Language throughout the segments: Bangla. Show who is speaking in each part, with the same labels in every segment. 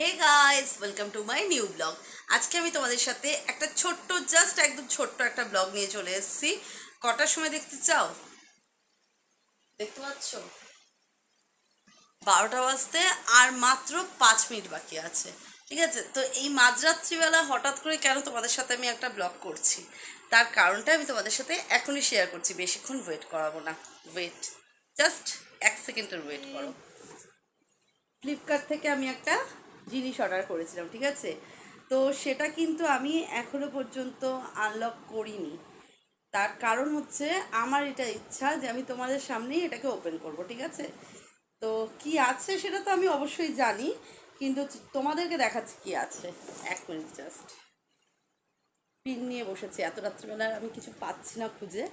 Speaker 1: Hey guys welcome to my new blog আজকে আমি তোমাদের সাথে একটা ছোট্ট জাস্ট একদম ছোট্ট একটা ব্লগ নিয়ে চলে এসেছি। কটার সময় দেখতে চাও? দেখতে পাচ্ছ? বারোটা বাজতে আর মাত্র পাঁচ মিনিট বাকি আছে। ঠিক আছে? তো এই মাঝরাত্রিবেলা হঠাৎ করে কেন তোমাদের সাথে আমি একটা ব্লগ করছি? তার কারণটা আমি তোমাদের সাথে এখনই শেয়ার করছি। বেশিক্ষণ ওয়েট করাবো না। ওয়েট জাস্ট এক সেকেন্ডের ওয়েট করো। ফ্লিপকার্ট থেকে আমি একটা জিনিস অর্ডার করেছিলাম, ঠিক আছে? তো সেটা কিন্তু আমি এখনও পর্যন্ত আনলক করিনি। তার কারণ হচ্ছে আমার এটা ইচ্ছা যে আমি তোমাদের সামনেই এটাকে ওপেন করব, ঠিক আছে? তো কি আছে সেটা তো আমি অবশ্যই জানি, কিন্তু তোমাদেরকে দেখাচ্ছি কি আছে। এক মিনিট জাস্ট পিন নিয়ে বসেছি, এত রাত্রিবেলা আমি কিছু পাচ্ছি না খুঁজে।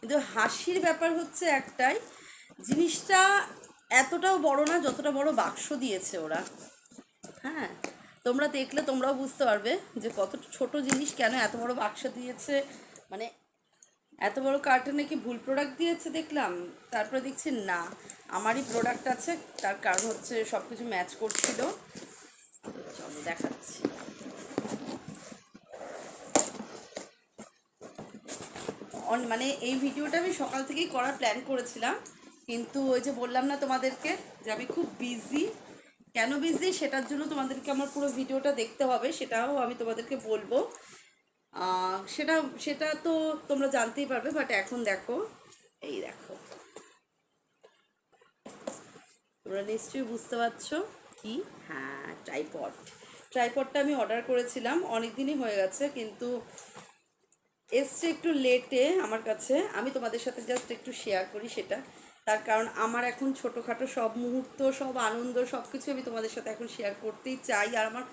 Speaker 1: কিন্তু হাসির ব্যাপার হচ্ছে একটাই, জিনিসটা এতটাও বড় না যতটা বড় বাক্স দিয়েছে ওরা। হ্যাঁ তোমরা দেখলে তোমরাও বুঝতে পারবে যে কত ছোট জিনিস কেন এত বড় বাক্স দিয়েছে। মানে এত বড় কার্টুনে কি ভুল প্রোডাক্ট দিয়েছে দেখলাম? তারপরে দেখছি না, আমারই প্রোডাক্ট আছে, তার কারণ হচ্ছে সব কিছু ম্যাচ করছিল। চলো দেখাচ্ছি। মানে এই ভিডিওটা আমি সকাল থেকেই করার প্ল্যান করেছিলাম। কিন্তু ওই যে বললাম না তোমাদেরকে যে আমি খুব বিজি কেন বিজি সেটার জন্য তোমাদেরকে আমার পুরো ভিডিওটা দেখতে হবে, সেটাও আমি তোমাদেরকে বলব। সেটা সেটা তো তোমরা জানতেই পারবে বাট এখন দেখো, এই দেখো। তোমরা নিশ্চয়ই বুঝতে পারছ কি? হ্যাঁ ট্রাইপড ট্রাইপডটা আমি অর্ডার করেছিলাম অনেক দিনই হয়ে গেছে, কিন্তু এসছে একটু লেটে আমার কাছে। আমি তোমাদের সাথে জাস্ট একটু শেয়ার করি সেটা। তার কারণ আমার এখন ছোটোখাটো সব মুহূর্ত, সব আনন্দ, সব কিছু আমি তোমাদের সাথে এখন শেয়ার করতেই চাই। আর আমার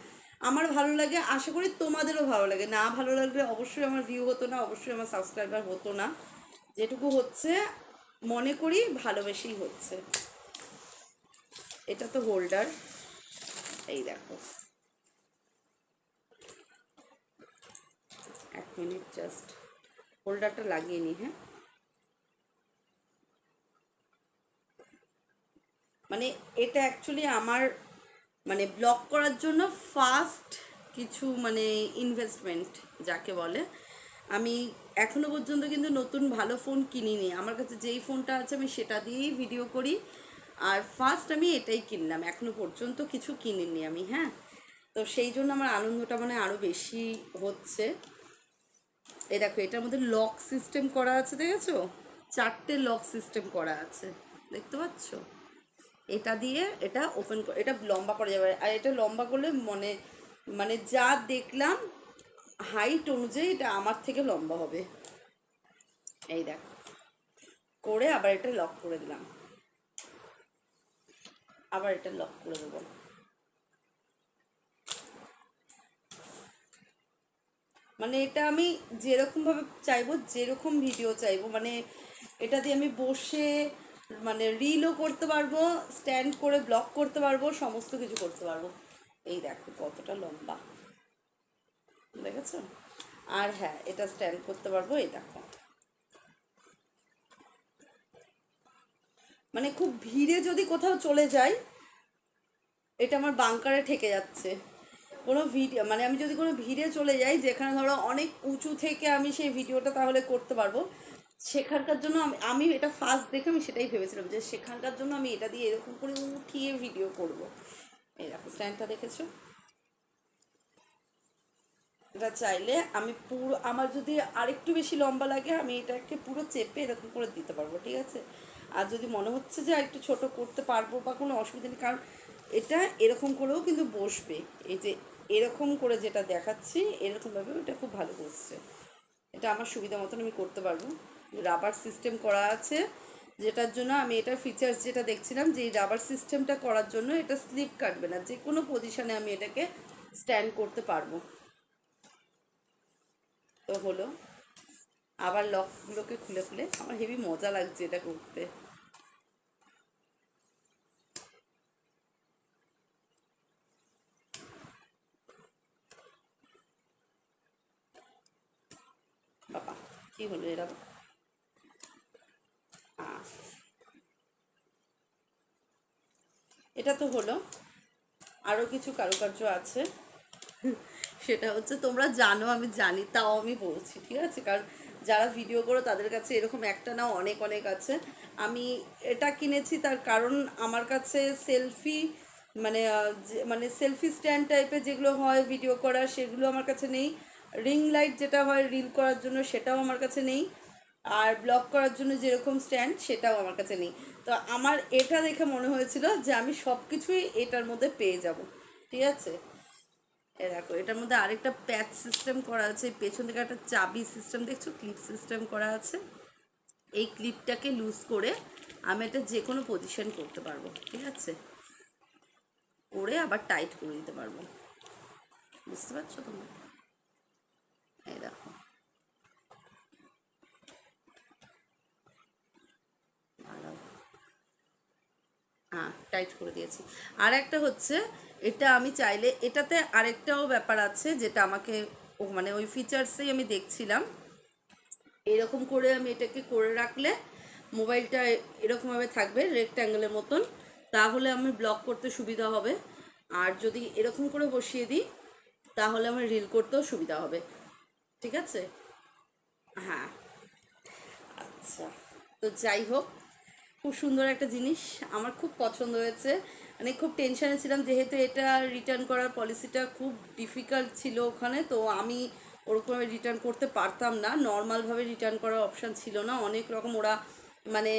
Speaker 1: আমার ভালো লাগে, আশা করি তোমাদেরও ভালো লাগে। না ভালো লাগলে অবশ্যই আমার ভিউ হতো না, অবশ্যই আমার সাবস্ক্রাইবার হতো না। যেটুকু হচ্ছে, মনে করি ভালোবেসেই হচ্ছে। এটা তো হোল্ডার এই দেখো। এক মিনিট জাস্ট হোল্ডারটা লাগিয়ে নি হ্যাঁ? মানে এটা অ্যাকচুয়ালি আমার মানে ব্লক করার জন্য ফার্স্ট কিছু মানে ইনভেস্টমেন্ট যাকে বলে। আমি এখনও পর্যন্ত কিন্তু নতুন ভালো ফোন কিনিনি। আমার কাছে যেই ফোনটা আছে আমি সেটা দিয়েই ভিডিও করি। আর ফার্স্ট আমি এটাই কিনলাম। এখনও পর্যন্ত কিছু কিনিনি আমি হ্যাঁ? তো সেই জন্য আমার আনন্দটা মানে আরও বেশি হচ্ছে। এই দেখো, এটার মধ্যে লক সিস্টেম করা আছে, দেখেছ? চারটে লক সিস্টেম করা আছে। দেখতে পাচ্ছ? এটা দিয়ে এটা ওপেন এটা লম্বা করা যাবে। আর এটা লম্বা করলে মনে মানে যা দেখলাম হাইট অনুযায়ী এটা আমার থেকে লম্বা হবে। এই দেখ। করে আবার এটা লক করে দিলাম। আবার এটা লক করে দেবো। মানে এটা আমি যেরকমভাবে চাইব, যেরকম ভিডিও চাইব। মানে এটা দিয়ে আমি বসে মানে রিলও করতে পারব স্ট্যান্ড করে ব্লক করতে পারব, সমস্ত কিছু করতে পারব। এই দেখো কতটা লম্বা। দেখেছ? আর হ্যাঁ এটা স্ট্যান্ড করতে পারব, এই দেখো। মানে খুব ভিড়ে যদি কোথাও চলে যাই, এটা আমার বাংকারে ঠেকে যাচ্ছে। কোনো ভিডিও মানে আমি যদি কোনো ভিড়ে চলে যাই, যেখানে ধরো অনেক উঁচু থেকে আমি সেই ভিডিওটা তাহলে করতে পারব। সেখানকার জন্য আমি আমি এটা ফার্স্ট দেখে আমি সেটাই ভেবেছিলাম যে সেখানকার জন্য আমি এটা দিয়ে এরকম করে উঠিয়ে ভিডিও করব। দেখো স্ট্যান্ডটা দেখেছ? এটা চাইলে আমি পুরো, আমার যদি আরেকটু বেশি লম্বা লাগে, আমি এটাকে পুরো চেপে এরকম করে দিতে পারব, ঠিক আছে? আর যদি মনে হচ্ছে যে একটু ছোট করতে পারব বা কোনো অসুবিধা নেই, কারণ এটা এরকম করেও কিন্তু বসবে। এই যে এরকম করে যেটা দেখাচ্ছি এরকমভাবে এটা খুব ভালো বসছে এটা আমার সুবিধা মতন আমি করতে পারব। রাবার সিস্টেম করা আছে, যেটার জন্য আমি এটার ফিচার্স যেটা দেখছিলাম যে রাবার সিস্টেমটা করার জন্য এটা স্লিপ কাটবে না, যে কোনো পজিশানে আমি এটাকে স্ট্যান্ড করতে পারব। তো হলো, আবার লকগুলোকে খুলে খুলে, আমার হেভি মজা লাগছে এটা করতে। কি হলো এরা এটা তো হলো। আরও কিছু কারুকার্য আছে। সেটা হচ্ছে তোমরা জানো, আমি জানি, তাও আমি বলছি, ঠিক আছে? কারণ যারা ভিডিও করো, তাদের কাছে এরকম একটা না অনেক অনেক আছে। আমি এটা কিনেছি তার কারণ আমার কাছে সেলফি মানে মানে সেলফি স্ট্যান্ড টাইপের যেগুলো হয় ভিডিও করা সেগুলো আমার কাছে নেই। রিং লাইট যেটা হয় রিল করার জন্য, সেটাও আমার কাছে নেই। আর ব্লক করার জন্য যেরকম স্ট্যান্ড সেটাও আমার কাছে নেই। তো আমার এটা দেখে মনে হয়েছিল যে আমি সব কিছুই এটার মধ্যে পেয়ে যাব। ঠিক আছে? এ দেখো, এটার মধ্যে আরেকটা প্যাচ সিস্টেম করা আছে। পেছন থেকে একটা চাবি সিস্টেম দেখছ? ক্লিপ সিস্টেম করা আছে। এই ক্লিপটাকে লুজ করে আমি এটা যে কোনো পজিশন করতে পারব। ঠিক আছে? করে আবার টাইট করে দিতে পারব। বুঝতে পারছ তোমরা? এই দেখো ভালো হ্যাঁ টাইট করে দিয়েছি। আর একটা হচ্ছে, এটা আমি চাইলে, এটাতে আরেকটাও ব্যাপার আছে যেটা আমাকে মানে ওই ফিচার্সেই আমি দেখছিলাম। এরকম করে আমি এটাকে করে রাখলে মোবাইলটা এরকমভাবে থাকবে রেক্ট্যাঙ্গেলের মতন। তাহলে আমি ব্লক করতে সুবিধা হবে। আর যদি এরকম করে বসিয়ে দিই, তাহলে আমার রিল করতেও সুবিধা হবে। ঠিক আছে? হ্যাঁ। আচ্ছা। তো যাই হোক খুব সুন্দর একটা জিনিস। আমার খুব পছন্দ হয়েছে। মানে খুব টেনশানে ছিলাম, যেহেতু এটা রিটার্ন করার পলিসিটা খুব ডিফিকাল্ট ছিল ওখানে, তো আমি ওরকমভাবে রিটার্ন করতে পারতাম না। নর্মালভাবে রিটার্ন করার অপশান ছিল না। অনেক রকম ওরা মানে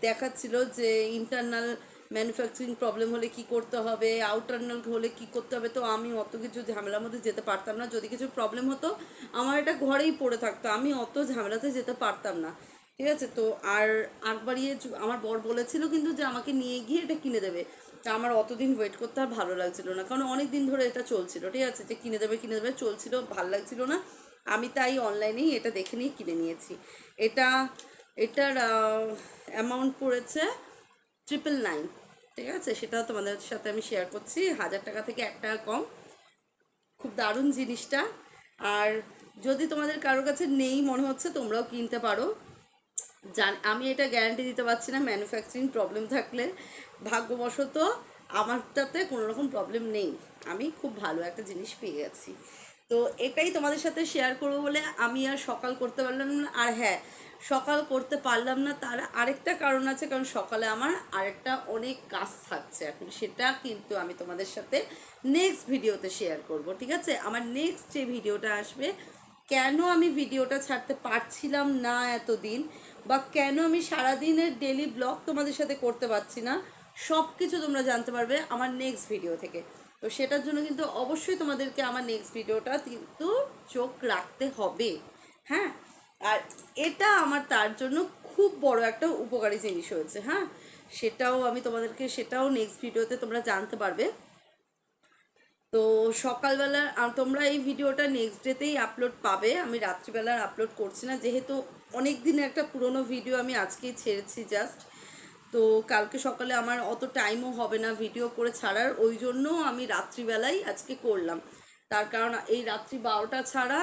Speaker 1: দেখাচ্ছিল যে ইন্টারনাল ম্যানুফ্যাকচারিং প্রবলেম হলে কি করতে হবে আউটারনাল হলে কি করতে হবে। তো আমি অত কিছু ঝামেলার মধ্যে যেতে পারতাম না। যদি কিছু প্রবলেম হতো, আমার এটা ঘরেই পড়ে থাকতো। আমি অত ঝামেলাতে যেতে পারতাম না। ঠিক আছে? তো আর আগ বাড়িয়ে আমার বর বলেছিল কিন্তু যে আমাকে নিয়ে গিয়ে এটা কিনে দেবে। তা আমার অতদিন ওয়েট করতে আর ভালো লাগছিল না। কারণ অনেক দিন ধরে এটা চলছিল, ঠিক আছে? যে কিনে দেবে কিনে দেবে, চলছিল, ভালো লাগছিল না। আমি তাই অনলাইনেই এটা দেখে নিয়ে কিনে নিয়েছি। এটা, এটার অ্যামাউন্ট পড়েছে ট্রিপল নাইন ঠিক আছে? সেটা তোমাদের সাথে আমি শেয়ার করছি। হাজার টাকা থেকে এক টাকা কম। খুব দারুণ জিনিসটা। আর যদি তোমাদের কারোর কাছে নেই মনে হচ্ছে, তোমরাও কিনতে পারো। জান, আমি এটা গ্যারান্টি দিতে পারছি না ম্যানুফ্যাকচারিং প্রবলেম থাকলে। ভাগ্যবশত আমারটাতে কোনো রকম প্রবলেম নেই। আমি খুব ভালো একটা জিনিস পেয়ে গেছি। তো এটাই তোমাদের সাথে শেয়ার করব বলে আমি আর সকাল করতে পারলাম না। আর হ্যাঁ সকাল করতে পারলাম না, তার আরেকটা কারণ আছে, কারণ সকালে আমার আরেকটা অনেক কাজ থাকছে এখন। সেটা কিন্তু আমি তোমাদের সাথে নেক্সট ভিডিওতে শেয়ার করব, ঠিক আছে? আমার নেক্সট যে ভিডিওটা আসবে কেন আমি ভিডিওটা ছাড়তে পারছিলাম না এতদিন? বা কেন আমি সারাদিনের ডেলি ব্লগ তোমাদের সাথে করতে পারছি না? সব কিছু তোমরা জানতে পারবে আমার নেক্সট ভিডিও থেকে। তো সেটার জন্য কিন্তু অবশ্যই তোমাদেরকে আমার নেক্সট ভিডিওটা কিন্তু চোখ রাখতে হবে। হ্যাঁ? আর এটা আমার তার জন্য খুব বড় একটা উপকারী জিনিস হয়েছে হ্যাঁ? সেটাও আমি তোমাদেরকে, সেটাও নেক্সট ভিডিওতে তোমরা জানতে পারবে। তো সকালবেলা তোমরা এই ভিডিওটা নেক্সট ডেতেই আপলোড পাবে। আমি রাত্রিবেলার আপলোড করছি না। যেহেতু অনেক দিনের একটা পুরনো ভিডিও আমি আজকেই ছেড়েছি জাস্ট তো কালকে সকালে আমার অত টাইমও হবে না ভিডিও করে ছাড়ার। ওই জন্য আমি রাত্রিবেলাই আজকে করলাম। তার কারণ এই রাত্রি বারোটা ছাড়া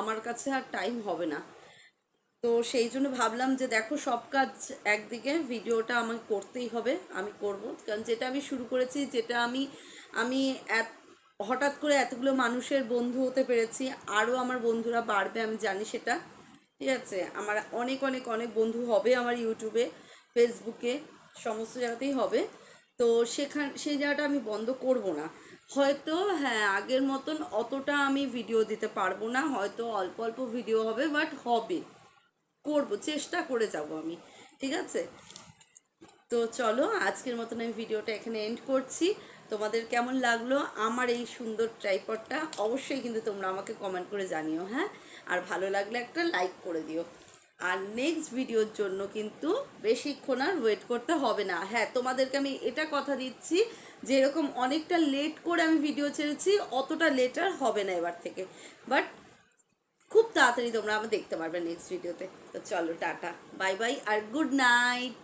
Speaker 1: আমার কাছে আর টাইম হবে না। তো সেই জন্য ভাবলাম যে দেখো সব কাজ একদিকে ভিডিওটা আমাকে করতেই হবে। আমি করব। কারণ যেটা আমি শুরু করেছি, যেটা আমি আমি এত হঠাৎ করে এতগুলো মানুষের বন্ধু হতে পেরেছি, আরও আমার বন্ধুরা বাড়বে, আমি জানি সেটা। ঠিক আছে? আমার অনেক অনেক অনেক বন্ধু হবে আমার ইউটিউবে, ফেসবুকে, সমস্ত জায়গাতেই হবে। তো সেখান, সেই জায়গাটা আমি বন্ধ করব না। হয়তো হ্যাঁ আগের মতন অতটা আমি ভিডিও দিতে পারব না, হয়তো অল্প অল্প ভিডিও হবে বাট হবে। করব, চেষ্টা করে যাব আমি। ঠিক আছে? তো চলো, আজকের মতন আমি ভিডিওটা এখানে এন্ড করছি। তোমাদের কেমন লাগল আমার এই সুন্দর ট্রাইপডটা? অবশ্যই কিন্তু তোমরা আমাকে কমেন্ট করে জানিও হ্যাঁ? আর ভালো লাগলে একটা লাইক করে দিও। আর নেক্সট ভিডিওর জন্য কিন্তু বেশিক্ষণ আর ওয়েট করতে হবে না। হ্যাঁ তোমাদেরকে আমি এটা কথা দিচ্ছি যে এরকম অনেকটা লেট করে আমি ভিডিও ছেড়েছি, অতটা লেট আর হবে না এবার থেকে। বাট খুব তাড়াতাড়ি তোমরা আমার দেখতে পারবে নেক্সট ভিডিওতে তো। চলো, টাটা। বাই বাই আর গুড নাইট